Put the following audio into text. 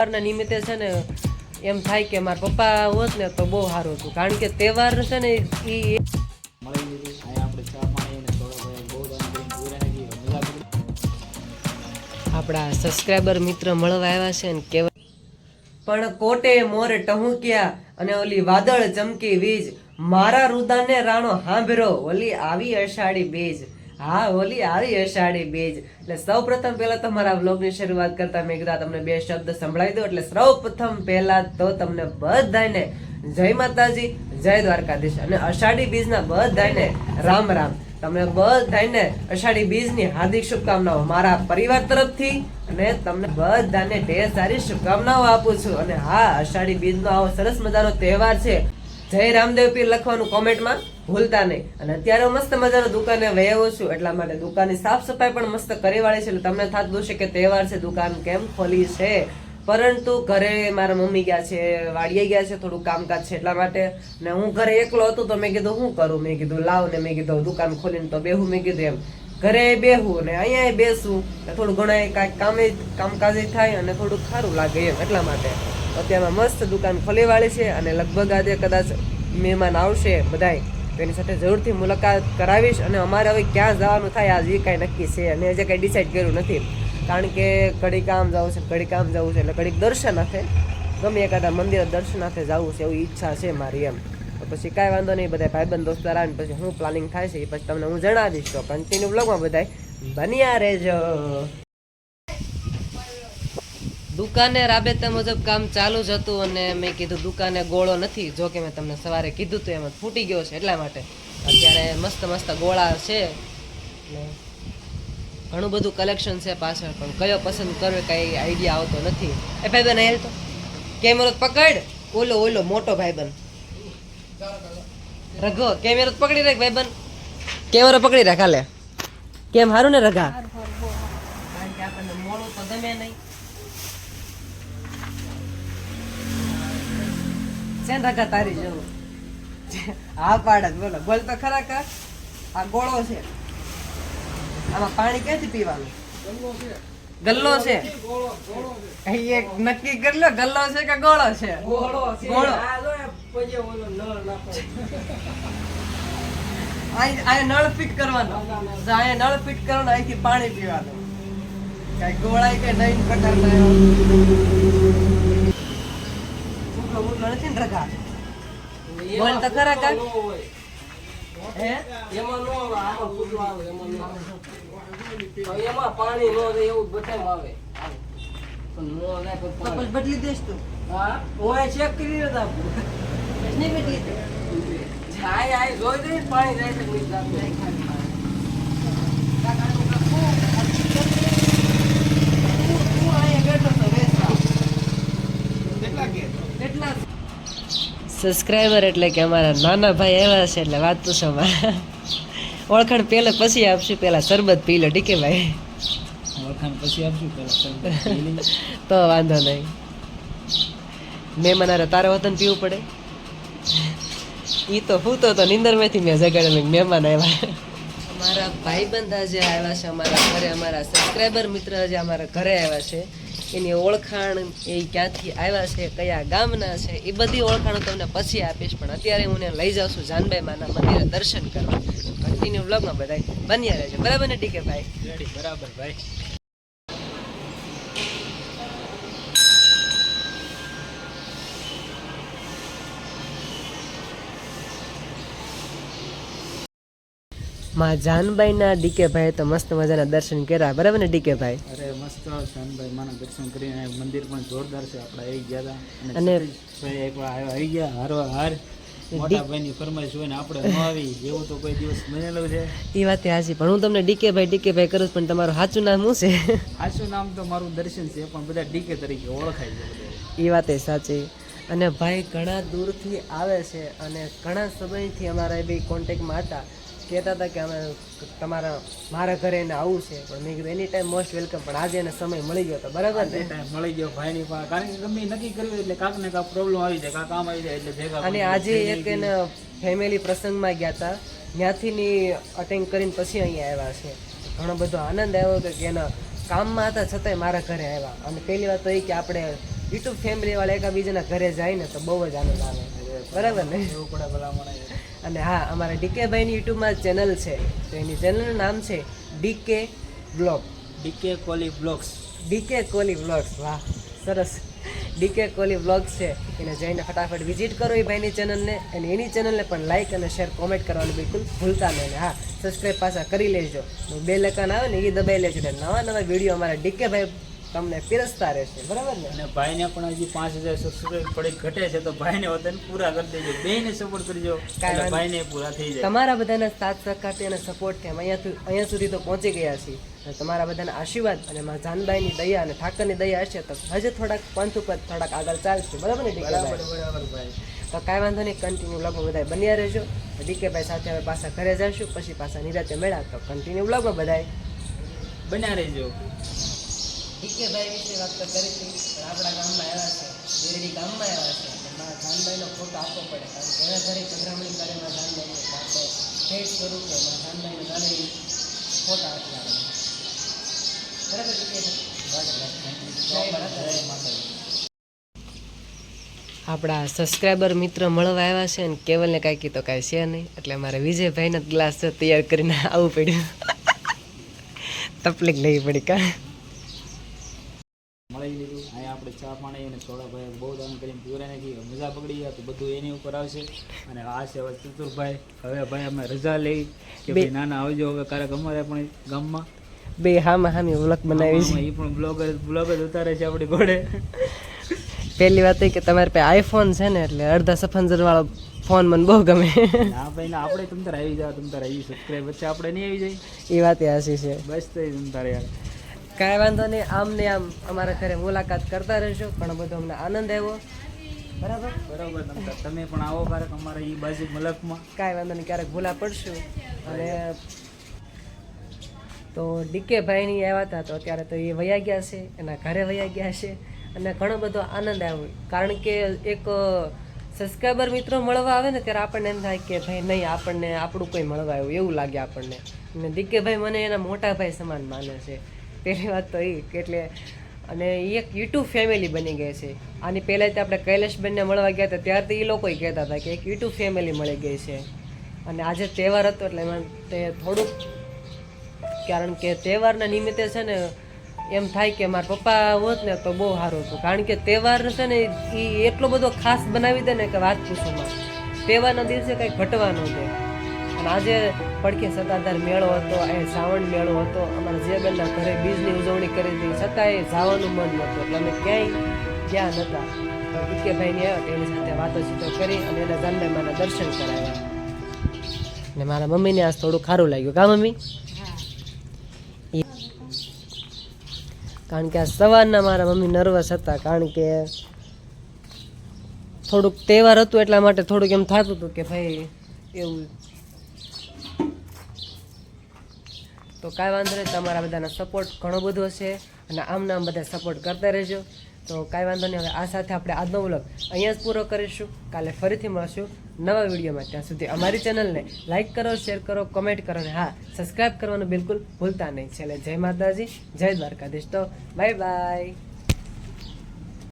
તહેવારના નિમિત્તે છે ને એમ થાય કે મારા પપ્પા હોત ને તો બહુ સારું હતું. કારણ કે તહેવાર છે ને એ આપણા સબસ્ક્રાઈબર મિત્ર મળવા આવ્યા છે ને કેવા પણ કોટે મોર ટહુક્યા અને ઓલી વાદળ ચમકી વીજ. મારા રુદાને રાણો હાંભરો. ઓલી આવી અષાઢી બીજ. હા, ઓલી આવી અષાઢી બીજ. એટલે સૌ પ્રથમ પહેલા તો મારા વ્લોગની શરૂઆત કરતા મેં કીધા તમને બે શબ્દ સંભળાવી દો એટલે સૌ પ્રથમ પહેલા તો તમને બધાને જય માતાજી, જય દ્વારકાધીશ અને અષાઢી બીજના બધાને રામ રામ. તમને બધાને અષાઢી બીજની હાર્દિક શુભકામનાઓ મારા પરિવાર તરફથી અને તમને બધાને ઢેર સારી શુભકામનાઓ આપું છું. અને હા, અષાઢી બીજનો આવો સરસ મજાનો તહેવાર છે. જય રામદેવ પીર લખવાનું કોમેન્ટમાં ભૂલતા નહીં. અને અત્યારે હું મસ્ત મજાનો દુકાને વહેવો છું, એટલા માટે દુકાનની સાફ સફાઈ પણ મસ્ત કરી વાળી છે. એટલે તમને થતું હશે કે તહેવાર છે, દુકાન કેમ ખોલી છે? પરંતુ ઘરે મારા મમ્મી ગયા છે, વાડીએ ગયા છે, થોડું કામકાજ છે એટલા માટે. ને હું ઘરે એકલો હતો તો મેં કીધું શું કરું? મેં કીધું, લાવ ને. મેં કીધું દુકાન ખોલીને તો બેહું. મેં કીધું એમ. ઘરે બેહું ને અહીંયા બેસું. થોડું ઘણા કાંઈક કામે, કામકાજે થાય અને થોડું સારું લાગે એમ, એટલા માટે. અત્યારમાં મસ્ત દુકાન ખોલી વાળી છે અને લગભગ આજે કદાચ મહેમાન આવશે બધાય, તો એની સાથે જરૂરથી મુલાકાત કરાવીશ અને અમારે હવે ક્યાં જવાનું થાય આજે કાંઈ નક્કી છે અને હજી કાંઈ ડિસાઇડ કર્યું નથી. કારણ કે ઘડીક કામ જવું છે ઘડીક કામ જવું છે એટલે ઘડીક દર્શનાર્થે ગમે એકાદા મંદિર દર્શનાર્થે જવું છે એવી ઈચ્છા છે મારી એમ. તો પછી કાંઈ વાંધો નહીં બધા ભાઈબંધ દોસ્તાર આવે પછી શું પ્લાનિંગ થાય છે એ પછી તમને હું જણાવીશ. તો કન્ટિન્યુ બ્લોગમાં બધાય. બન્યા રહેજો. દુકાને રાબેતા મુજબ કામ ચાલુ જ હતું અને મેં કીધું દુકાને ગોળો નથી જો કે મેં તમને સવારે કીધું હતું એમાં ફૂટી ગયો છે એટલા માટે. અત્યારે મસ્ત મસ્ત ગોળા છે. ઘણું બધું કલેક્શન છે પાછળ પણ કયો પસંદ કરવો કઈ આઈડિયા આવતો નથી. એ ભાઈબંધ હેલ તો? કેમેરો પકડ. ઓલો ઓલો મોટો ભાઈબન રઘો કેમેરો પકડી રાખ ભાઈબન કેમેરો પકડી રાખ હાલે. કેમ હારું ને રઘા? કારણ કે આપણને મોડું તો ગમે નહીં. છે ને રઘા તારી જવું હા પાડે બોલો. બોલ તો ખરા કા આ ગોળો છે. આમાં પાણી ક્યાંથી પીવાનું? ગલ્લો છે. એક નક્કી કરી લો ગલ્લો છે કે ગોળો છે? ગોળો અહીં અહીં નળ ફિટ કરવાનો. અહીંયા નળ ફિટ કરવાનો અહીંથી પાણી પીવાનું. કઈ ગોળાય કે નહીં પ્રકાર ને રગા બોલ તો ખરા કા હે? એમાં નો આવે આમાં ફૂટલો આવે એમાં નો આવે. એમાં પાણી નો રહે એવું બધામાં આવે. પણ નો રહે પણ તો બદલી દેશ તું. હા? ચેક કરી રહ્યો નહીં બદલી દે. આય આય જોઈ દે પાણી જાય કે નહીં જાતું. હું અહીંયા બેઠો તો વેચવા. કેટલા સબસ્ક્રાઈબર એટલે કે અમારા નાના ભાઈ આવ્યા છે એટલે વાત તો સમા ઓળખાણ પહેલાં પછી આપશું પહેલાં શરબત પી લો ઠીકે ભાઈ. ઓળખાણ પછી આપશું પહેલાં તો વાંધો નહીં. મહેમાન તારે વતન પીવું પડે? ઈ તો હું તો તો નિંદરમાંથી મેં જગાડેલું મહેમાન આવ્યા. અમારા ભાઈબંધ આજે આવ્યા છે અમારા ઘરે અમારા સબસ્ક્રાઈબર મિત્ર આજે અમારા ઘરે આવ્યા છે. એની ઓળખાણ એ ક્યાંથી આવ્યા છે, કયા ગામના છે, એ બધી ઓળખાણ તમને પછી આપીશ. પણ અત્યારે હું લઈ જાઉં છું જાનભાઈ માના મંદિરે દર્શન કરવા. કન્ટિન્યુ બ્લોગમાં બધા બન્યા રહેજો. બરાબર ને ટીકે ભાઈ બરાબર, ભાઈ. માં જાનબાઈના ડીકે ભાઈ તો મસ્ત મજાના દર્શન કર્યા. બરાબર ને ડીકે ભાઈ અરે મસ્ત શાનભાઈ માના દર્શન કરીને મંદિર પણ જોરદાર છે. આપણે આવી ગયા હતા અને- ભાઈ એકવાર આવ્યો આવી ગયા. હારો હાર. મોટા ભાઈની ફરમાઈશ હોય ને આપણે ન આવી. એવું તો કોઈ દિવસ બનેલું છે. એ વાત હાજી પણ હું તમને ડીકે ભાઈ ડીકે ભાઈ કરું પણ તમારું સાચું નામ શું છે? સાચું નામ તો મારું દર્શન છે પણ બધા ડીકે તરીકે ઓળખાય છે એ વાત સાચી. અને ભાઈ ઘણા દૂરથી આવે છે અને ઘણા સમયથી અમારા બી કોન્ટેક્ટમાં હતા. કહેતા હતા કે અમે તમારા મારા ઘરે એને આવું છે. પણ મેં કીધું એની ટાઈમ મોસ્ટ વેલકમ પણ આજે એને સમય મળી ગયો હતો બરાબર તે ને? ટાઈમ મળી ગયો ભાઈની પાસે. કારણ કે ગમે નક્કી કર્યું એટલે કાંક ને કાંક પ્રોબ્લેમ આવી જાય કાંક કામ આવી જાય એટલે ભેગા અને આજે એક એને ફેમિલી પ્રસંગમાં ગયા હતા ત્યાંથી ની અટેન્ડ કરીને પછી અહીંયા આવ્યા છે. ઘણો બધો આનંદ આવ્યો કે એના કામમાં હતા છતાંય મારા ઘરે આવ્યા. અને પહેલી વાત તો એ કે આપણે યુટ્યુબ ફેમિલી વાળા એકબીજાના ઘરે જાય ને તો બહુ જ આનંદ આવે. બરાબર ને? એવું પડે ભલામણ અને હા અમારા ડીકે ભાઈની યુટ્યુબમાં ચેનલ છે. તો એની ચેનલનું નામ છે DK blog. DK Koli blogs. DK Koli vlogs વાહ સરસ. ડીકે કોલી વ્લોગ્સ છે. એને જઈને ફટાફટ વિઝિટ કરો એ ભાઈની ચેનલને અને એની ચેનલને પણ લાઇક અને શેર કોમેન્ટ કરવાનું બિલકુલ ભૂલતા નહીં. હા સબસ્ક્રાઈબ પાછા કરી લેજો. બે લકાન આવે ને એ દબાઈ લેજો. એટલે નવા નવા વીડિયો અમારા ડીકે ભાઈ તમને પીરસતા રહેશે બરાબર ને? અને ભાઈને પણ હજી પાંચ હજાર સબસ્ક્રાઈબ થોડીક ઘટે છે તો ભાઈને વતન પૂરા કરી દેજો. બેને સપોર્ટ કરજો ભાઈને પૂરા થઈ જાય. તમારા બધાના સાથ સહકારથી અને સપોર્ટથી અમે અહીંયા અહીંયા સુધી તો પહોંચી ગયા છીએ. અને તમારા બધાના આશીર્વાદ અને મારા જાનબાઈની દયા અને ઠાકરની દયા હશે તો હજી થોડાક પંથ ઉપર થોડાક આગળ ચાલશે. બરાબર ને બરાબર ભાઈ બરાબર ભાઈ. તો કાંઈ વાંધો નહીં કન્ટિન્યુ બ્લોગમાં બધા બન્યા રહેજો. ડીકે ભાઈ સાથે હવે પાછા ઘરે જઈશું પછી પાછા નિરાતે મેળા તો કન્ટિન્યુ બ્લોગમાં બધાય. બન્યા રહેજો. ડીકે ભાઈ વિશે વાત તો કરી હતી, પણ આપણા ગામમાં આવ્યા છે બેરડી ગામમાં આવ્યા છે મારા જાનભાઈનો ફોટો આપવો પડે, કારણ કે એના ઘરે સંગ્રામણી કરે મારા જાનભાઈને તો આપણે ભેટ સ્વરૂપે મારા જાનભાઈને જાણે ફોટો આપી આવે બરાબર આપણા સબસ્ક્રાઈબર મિત્ર મળવા આવ્યા છે અને કેવલને કાંઈ કીધું કાંઈ છે નહીં, એટલે મારે વિજયભાઈના ગ્લાસ તૈયાર કરીને આવવું પડ્યું. તકલીફ લેવી પડી કા મળી લીધું અહીંયા આપણે ચા પાણી અને સોડા ભાઈ બહુ દાન કરીને પૂરા નાખી મજા પકડી ગયા તો બધું એની ઉપર આવશે. અને આ છે હવે ચતુરભાઈ. હવે ભાઈ અમે રજા લઈ કે ભાઈ નાના આવજો હવે ક્યારેક અમારે પણ ગામમાં. બે હામાં હામી વ્લોગ બનાવી છે. એ પણ બ્લોગ બ્લોગ જ ઉતારે છે આપણી ઘોડે પહેલી વાત એ કે તમારે પાસે આઈફોન છે ને એટલે અડધા સફંજર વાળો ફોન મને બહુ ગમે. ના ભાઈ ના આપણે તમ તાર આવી જાવ તમ તાર આવી સબસ્ક્રાઇબ વચ્ચે આપણે નહીં આવી જાય એ વાત હાસી છે. બસ તો તમ તારે યાર. કાંઈ વાંધો નહીં આમ ને આમ અમારા ઘરે મુલાકાત કરતા રહેશો પણ બધો અમને આનંદ આવ્યો. બરાબર? બરાબર તમે પણ આવો ક્યારેક અમારે એ બાજુ મલકમાં. કાંઈ વાંધો નહીં ક્યારેક ભૂલા પડશું. અને તો ડીકે ભાઈની આવ્યા હતા તો અત્યારે તો એ વયા ગયા છે એના ઘરે વયા ગયા છે અને ઘણો બધો આનંદ આવ્યો. કારણ કે એક સબસ્ક્રાઈબર મિત્રો મળવા આવે ને ત્યારે આપણને એમ થાય કે ભાઈ નહીં આપણને આપણું કોઈ મળવા આવ્યું એવું લાગે આપણને. અને ડીકે ભાઈ મને એના મોટા ભાઈ સમાન માને છે. પહેલી વાત તો એ કે એટલે અને એ એક યુટ્યુબ ફેમિલી બની ગઈ છે. આની પહેલાં આપણે કૈલાશબેનને મળવા ગયા હતા, ત્યારથી એ લોકોએ કહેતા હતા કે એક યુટ્યુબ ફેમિલી મળી ગઈ છે. અને આજે તહેવાર હતો, એટલે એમાં તે થોડુંક, કારણ કે તહેવારના નિમિત્તે છે ને, એમ થાય કે મારા પપ્પા હોત ને તો બહુ સારું હતું. કારણ કે તહેવાર છે ને એ એટલો બધો ખાસ બનાવી દે ને કે વાત પૂછોમાં તહેવારના દિવસે કંઈ ઘટવાનું દે. આજે પડખે સત્તાધાર મેળો હતો, એ શ્રાવણ મેળો હતો. અમારા જે બેનના ઘરે બીજની ઉજવણી કરી હતી. છતાંય જવાનું મન નહોતું. એટલે અમે ક્યાંય ગયા નહોતા. તો વિકે ભાઈને આવ્યા એની સાથે વાતો ચીતો કરી અને એના જાનબાઈમાના દર્શન કરાવ્યા. ને મારા મમ્મીને આજ થોડું ખારું લાગ્યું. કા મમ્મી? કારણ કે આ સવારના મારા મમ્મી નર્વસ હતા. કારણ કે થોડુંક તહેવાર હતું એટલા માટે થોડુંક એમ થતું હતું કે ભાઈ, એવું તો કાંઈ વાંધો નહીં, તમારા બધાનો સપોર્ટ ઘણો બધો છે અને આમ નામ બધા સપોર્ટ કરતા રહેજો. તો કાંઈ વાંધો નહીં, હવે આ સાથે આપણે આજનો વ્લોગ અહીંયા જ પૂરો કરીશું. કાલે ફરીથી મળશું નવા વિડીયોમાં. ત્યાં સુધી અમારી ચેનલને લાઇક કરો શેર કરો કમેન્ટ કરો અને હા સબસ્ક્રાઈબ કરવાનું બિલકુલ ભૂલતા નહીં. છેલ્લે જય માતાજી, જય દ્વારકાધીશ. તો બાય બાય